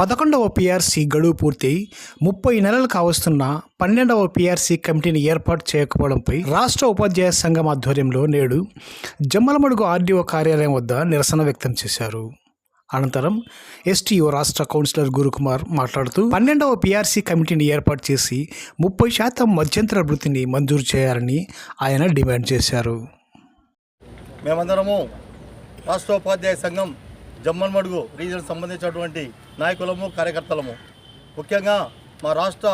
పదకొండవ పిఆర్సీ గడువు పూర్తి ముప్పై నెలలు కావస్తున్న పన్నెండవ పిఆర్సీ కమిటీని ఏర్పాటు చేయకపోవడంపై రాష్ట్ర ఉపాధ్యాయ సంఘం ఆధ్వర్యంలో నేడు జమ్మలమడుగు ఆర్డీఓ కార్యాలయం వద్ద నిరసన వ్యక్తం చేశారు. అనంతరం ఎస్టీఓ రాష్ట్ర కౌన్సిలర్ గురుకుమార్ మాట్లాడుతూ పన్నెండవ పిఆర్సీ కమిటీని ఏర్పాటు చేసి ముప్పై శాతం మధ్యంతర వృత్తిని మంజూరు చేయాలని ఆయన డిమాండ్ చేశారు. మేమందరము రాష్ట్ర ఉపాధ్యాయ జమ్మన్మడుగు రీజన్ సంబంధించినటువంటి నాయకులము కార్యకర్తలము. ముఖ్యంగా మా రాష్ట్ర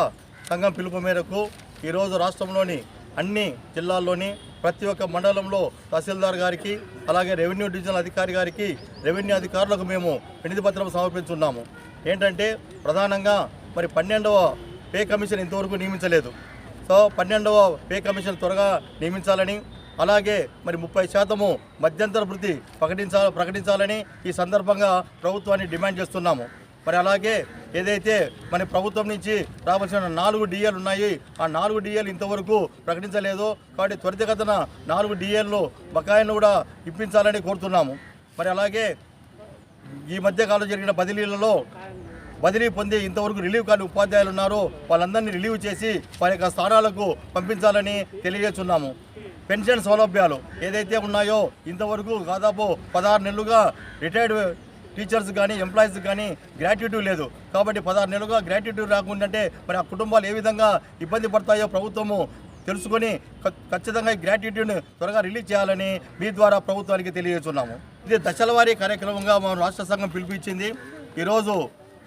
సంఘం పిలుపు మేరకు ఈరోజు రాష్ట్రంలోని అన్ని జిల్లాల్లోని ప్రతి ఒక్క మండలంలో తహసీల్దార్ గారికి అలాగే రెవెన్యూ డివిజనల్ అధికారి గారికి రెవెన్యూ అధికారులకు మేము వినతి పత్రం సమర్పించున్నాము. ఏంటంటే ప్రధానంగా మరి పన్నెండవ పే కమిషన్ ఇంతవరకు నియమించలేదు. సో పన్నెండవ పే కమిషన్ త్వరగా నియమించాలని అలాగే మరి ముప్పై శాతము మధ్యంతర వృత్తి ప్రకటించా ప్రకటించాలని ఈ సందర్భంగా ప్రభుత్వాన్ని డిమాండ్ చేస్తున్నాము. మరి అలాగే ఏదైతే మన ప్రభుత్వం నుంచి రావాల్సిన నాలుగు డిఏలు ఉన్నాయి ఆ నాలుగు డిఏలు ఇంతవరకు ప్రకటించలేదు. కాబట్టి త్వరితగతన నాలుగు డిఏలను బకాయిలను కూడా ఇప్పించాలని కోరుతున్నాము. మరి అలాగే ఈ మధ్యకాలం జరిగిన బదిలీలలో బదిలీ పొంది ఇంతవరకు రిలీవ్ కాని ఉపాధ్యాయులు ఉన్నారో. వాళ్ళందరినీ రిలీవ్ చేసి వారి యొక్క స్థానాలకు పంపించాలని తెలియజేస్తున్నాము. పెన్షన్ సౌలభ్యాలు ఏదైతే ఉన్నాయో ఇంతవరకు దాదాపు పదహారు నెలలుగా రిటైర్డ్ టీచర్స్ కానీ ఎంప్లాయీస్ కానీ గ్రాట్యుటీ లేదు. కాబట్టి పదహారు నెలలుగా గ్రాట్యుటీ రాకుండాంటే మరి ఆ కుటుంబాలు ఏ విధంగా ఇబ్బంది పడతాయో ప్రభుత్వము తెలుసుకొని ఖచ్చితంగా ఈ గ్రాట్యుటీని త్వరగా రిలీజ్ చేయాలని మీ ద్వారా ప్రభుత్వానికి తెలియజేస్తున్నాము. ఇది దశలవారీ కార్యక్రమంగా మా రాష్ట్ర సంఘం పిలిపించింది ఈరోజు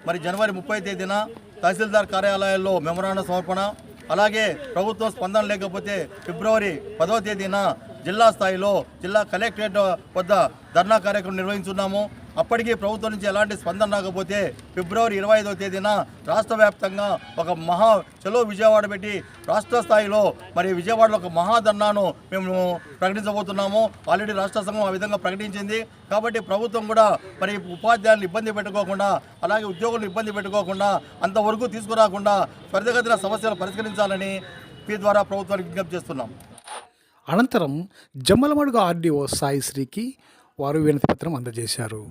మరి జనవరి ముప్పై తేదీన తహసీల్దార్ కార్యాలయాల్లో మెమరాండం సమర్పణ. అలాగే ప్రభుత్వం స్పందన లేకపోతే ఫిబ్రవరి పదవ తేదీన జిల్లా స్థాయిలో జిల్లా కలెక్టరేట్ వద్ద ధర్నా కార్యక్రమం నిర్వహించున్నాము. అప్పటికీ ప్రభుత్వం నుంచి ఎలాంటి స్పందన రాకపోతే ఫిబ్రవరి ఇరవై ఐదవ తేదీన రాష్ట్ర వ్యాప్తంగా ఒక మహా చలో విజయవాడ పెట్టి రాష్ట్ర స్థాయిలో మరి విజయవాడలో ఒక మహాధర్నాను మేము ప్రకటించబోతున్నాము. ఆల్రెడీ రాష్ట్ర సంఘం ఆ విధంగా ప్రకటించింది. కాబట్టి ప్రభుత్వం కూడా మరి ఉపాధ్యాయులను ఇబ్బంది పెట్టుకోకుండా అలాగే ఉద్యోగులను ఇబ్బంది పెట్టుకోకుండా అంతవరకు తీసుకురాకుండా త్వరితగతిన సమస్యలు పరిష్కరించాలని మీ ద్వారా ప్రభుత్వానికి విజ్ఞప్తి చేస్తున్నాం. అనంతరం జమ్మలమడుగు ఆర్డీఓ సాయిశ్రీకి వారు వినతి పత్రం అందజేశారు.